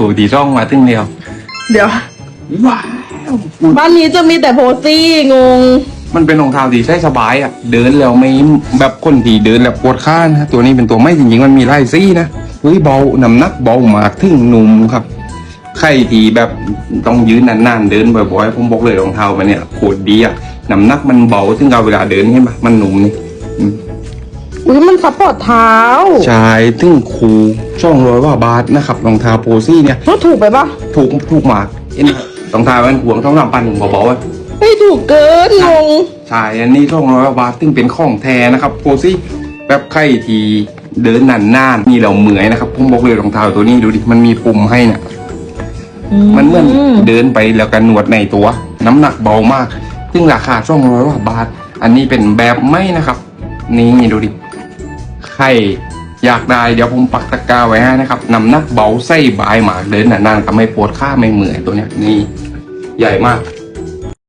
รูดีร่องมาตึงเดียวเดี๋ยว ว้าวบ้านนี้จะมีแต่โพซี่งง มันเป็นรองเท้าที่ใช้สบายอะ เดินแล้วไม่แบบคนที่เดินแล้วปวดข้านะตัวนี้เป็นตัวไม่จริงๆมันมีลายซี่นะเฮ้ยเบาน้ำหนักเบามากถึงหนุ่มครับใครที่แบบต้องยืนนานๆเดินบ่อยๆผมบอกเลยรองเท้ามันเนี่ยโคตรดีอะน้ำหนักมันเบาถึงเอาเวลาเดินเห็นปะมันหนุ่มนี่อืม อุ้ยมันซัพพอร์ตเท้าใช่ถึงครูช่องร้อยว่าบาทนะครับรองเท้าโพซี่เนี่ยก็ถูกไปปะถูกถูกมากเห็นไหมรองเท้ามันห่วงต้องทำปันเบาๆอะไม่ถูกเกินงงใช่อันนี้ช่องร้อยบาทซึ่งเป็นของแท้นะครับโพซี่แบบใครที่เดินนานๆนี่เราเหมื่อยนะครับผมบอกเลยรองเท้าตัวนี้ดูดิมันมีปุ่มให้น่ะมันเหมือนเดินไปแล้วกันหนวดในตัว น้ำหนักเบามาก ซึ่งราคาช่องร้อยกว่าบาท อันนี้เป็นแบบไม่นะครับ นี่ดูดิใครอยากได้เดี๋ยวผมปักตะกร้าไว้ให้นะครับนำนักเบาไส้บายหมากเดินนานๆก็ไม่ปวดข้าไม่เหมื่อยตัวเนี้ยนี่ใหญ่มาก